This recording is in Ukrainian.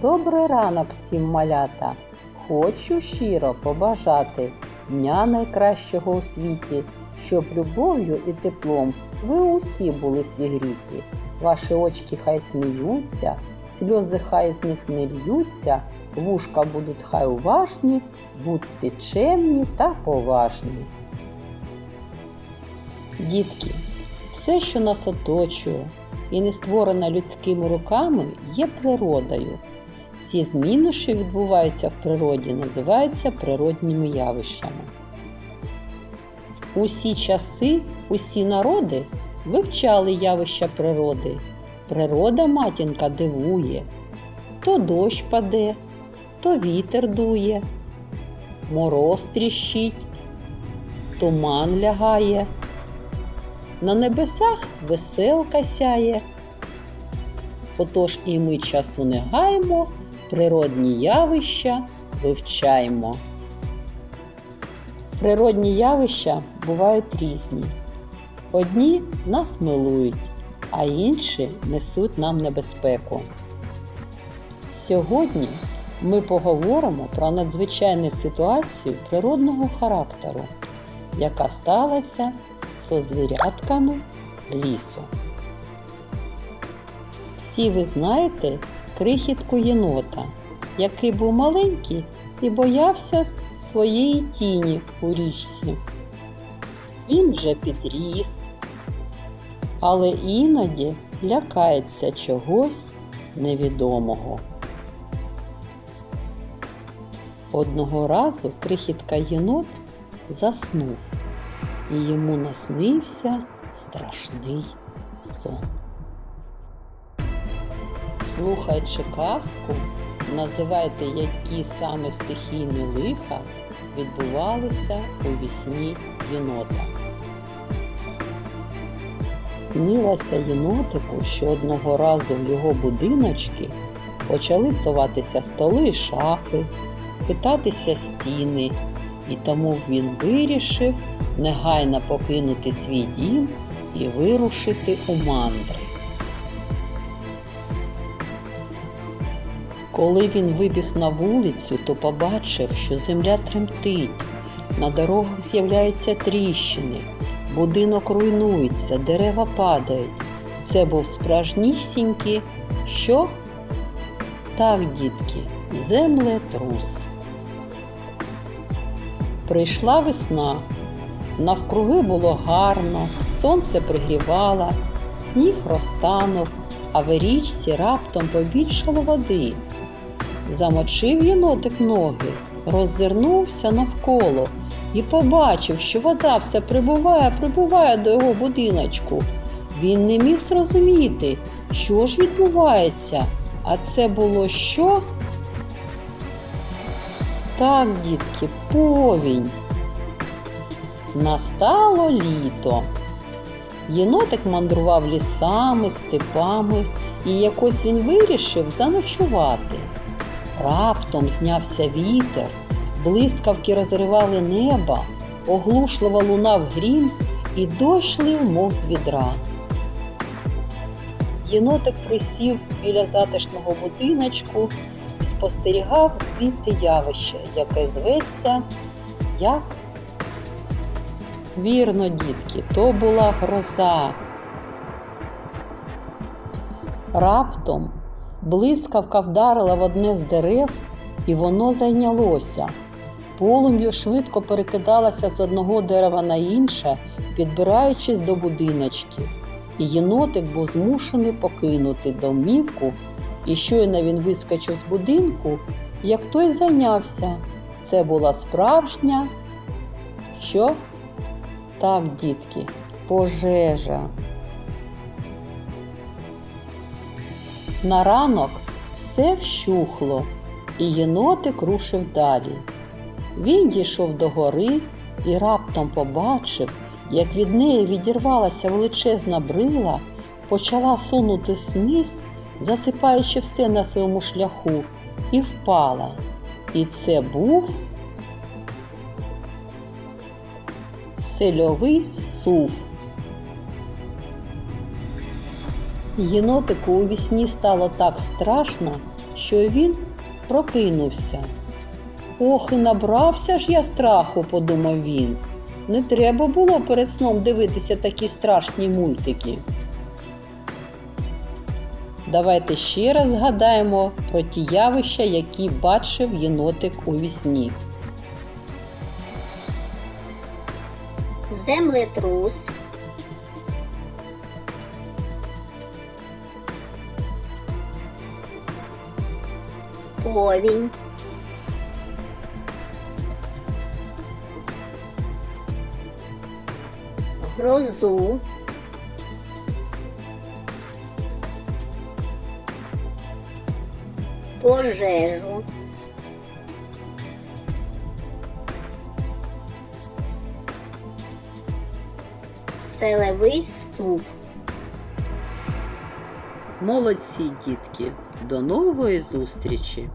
Добрий ранок всім малята! Хочу щиро побажати дня найкращого у світі, щоб любов'ю і теплом ви усі були зігріті. Ваші очки хай сміються, сльози хай з них не льються, вушка будуть хай уважні, будьте чемні та поважні. Дітки, все, що нас оточує і не створено людськими руками, є природою. Всі зміни, що відбуваються в природі, називаються природніми явищами. Усі часи, усі народи вивчали явища природи. Природа матінка дивує. То дощ паде, то вітер дує, мороз тріщить, туман лягає. На небесах веселка сяє. Отож і ми часу не гаймо, природні явища вивчаємо. Природні явища бувають різні. Одні нас милують, а інші несуть нам небезпеку. Сьогодні ми поговоримо про надзвичайну ситуацію природного характеру, яка сталася зі звірятками з лісу. Всі ви знаєте крихітку єнота, який був маленький і боявся своєї тіні у річці. Він вже підріс, але іноді лякається чогось невідомого. Одного разу крихітка єнот заснув, і йому наснився страшний сон. Слухаючи казку, називайте, які саме стихійні лиха відбувалися у вісні єнота. Снилося єнотику, що одного разу в його будиночки почали соватися столи і шафи, хитатися стіни, і тому він вирішив негайно покинути свій дім і вирушити у мандри. Коли він вибіг на вулицю, то побачив, що земля тремтить, на дорогах з'являються тріщини, будинок руйнується, дерева падають. Це був справжнісінький що? Так, дітки, землетрус. Прийшла весна. Навкруги було гарно, сонце пригрівало, сніг розтанув, а в річці раптом побільшало води. Замочив єнотик ноги, роззирнувся навколо і побачив, що вода все прибуває, прибуває до його будиночку. Він не міг зрозуміти, що ж відбувається, а це було що? Так, дітки, повінь. Настало літо. Єнотик мандрував лісами, степами, і якось він вирішив заночувати. Раптом знявся вітер, блискавки розривали небо, оглушливо лунав грім, і дощ лив, мов з відра. Єнотик присів біля затишного будиночку і спостерігав звідти явище, яке зветься як. Вірно, дітки, то була гроза. Раптом блискавка вдарила в одне з дерев, і воно зайнялося. Полум'ю швидко перекидалося з одного дерева на інше, підбираючись до будиночків. І єнотик був змушений покинути домівку, і щойно він вискочив з будинку, як той зайнявся. Це була справжня. Що? Так, дітки, пожежа. На ранок все вщухло, і єнотик рушив далі. Він дійшов до гори і раптом побачив, як від неї відірвалася величезна брила, почала сунути сниз, засипаючи все на своєму шляху, і впала. І це був сельовий сув. Єнотику у вісні стало так страшно, що він прокинувся. Ох, і набрався ж я страху, подумав він. Не треба було перед сном дивитися такі страшні мультики. Давайте ще раз згадаємо про ті явища, які бачив єнотик у вісні. землетрус, повінь, грозу, пожежу, селевий сув. Молодці, дітки! До нової зустрічі!